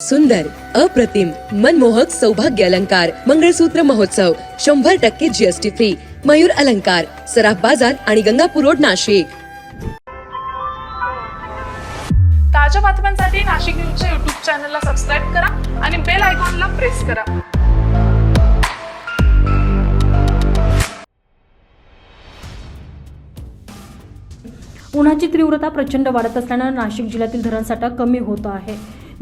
सुंदर अप्रतिम मनमोहक सौभाग्य अलंकार मंगळसूत्र महोत्सव शंभर टक्के जीएसटी फ्री मयूर अलंकार सराफ बाजार आणि गंगापूर रोड नाशिक. ताज्या बातम्यांसाठी नाशिक न्यूजच्या युट्यूब चॅनलला सबस्क्राईब करा आणि बेल आयकॉनला प्रेस करा. उन्हाची तीव्रता प्रचंड वाढत असल्यानं नाशिक जिल्ह्यातील धरणसाठा कमी होत आहे.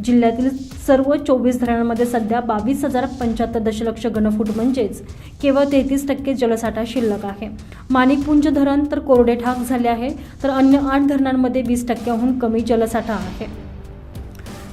जिल्ह्यातील सर्व चोवीस धरणांमध्ये सध्या बावीस हजार पंच्याहत्तर दशलक्ष घनफूट म्हणजेच केवळ तेहतीस टक्के जलसाठा शिल्लक आहे. माणिकपुंज धरण तर कोरडे ठाक झाले आहे तर अन्य आठ धरणांमध्ये वीस टक्क्याहून कमी जलसाठा आहे.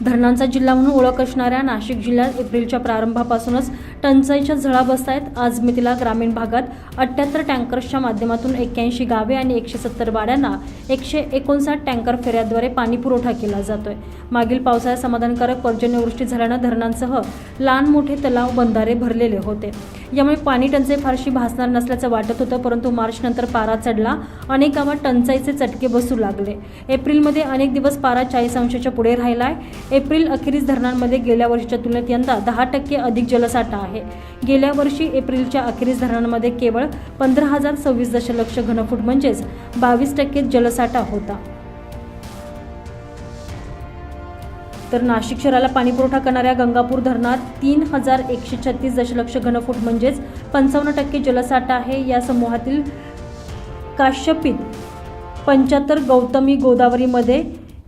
धरणांचा जिल्हा म्हणून ओळख असणाऱ्या नाशिक जिल्ह्यात एप्रिलच्या प्रारंभापासूनच टंचाईच्या झळा बसत आहेत आज मितीला ग्रामीण भागात अठ्ठ्याहत्तर टँकर्सच्या माध्यमातून एक्क्याऐंशी गावे आणि एकशे सत्तर वाड्यांना एकशे एकोणसाठ टँकर फेऱ्याद्वारे पाणी पुरवठा केला जातोय. मागील पावसाळ्यात समाधानकारक पर्जन्यवृष्टी झाल्यानं धरणांसह लहान मोठे तलाव बंधारे भरलेले होते. यामुळे पाणी टंचाई फारशी भासणार नसल्याचं वाटत होतं परंतु मार्चनंतर पारा चढला अनेक गावात टंचाईचे चटके बसू लागले. एप्रिलमध्ये अनेक दिवस पारा चाळीस अंशाच्या पुढे राहिला आहे एप्रिल अखेरीस धरणांमध्ये गेल्या वर्षीच्या तुलनेत यंदा दहा टक्के अधिक जलसाठा आहे. गेल्या वर्षी एप्रिलच्या अखेरीस धरणांमध्ये केवळ पंधरा हजार सव्वीस दशलक्ष घनफूट म्हणजेच बावीस टक्के जलसाठा होता. तर नाशिक शहराला पाणीपुरवठा करणाऱ्या गंगापूर धरणात तीन हजार एकशे छत्तीस दशलक्ष घनफूट म्हणजेच पंचावन्न टक्के जलसाठा आहे. या समूहातील काश्यपीत पंच्याहत्तर गौतमी गोदावरीमध्ये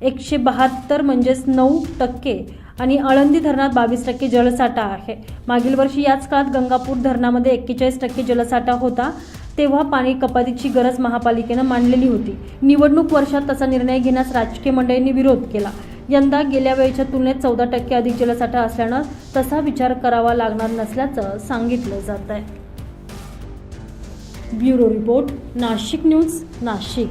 एकशे बहात्तर म्हणजेच नऊ टक्के आणि आळंदी धरणात बावीस टक्के जलसाठा आहे. मागील वर्षी याच काळात गंगापूर धरणामध्ये एक्केचाळीस टक्के जलसाठा होता तेव्हा पाणी कपातीची गरज महापालिकेनं मांडलेली होती. निवडणूक वर्षात तसा निर्णय घेण्यास राजकीय मंडळींनी विरोध केला. यंदा गेल्या वेळेच्या तुलनेत चौदा टक्के अधिक जलसाठा असल्यानं तसा विचार करावा लागणार नसल्याचं सांगितलं जात आहे bureau report Nashik news Nashik.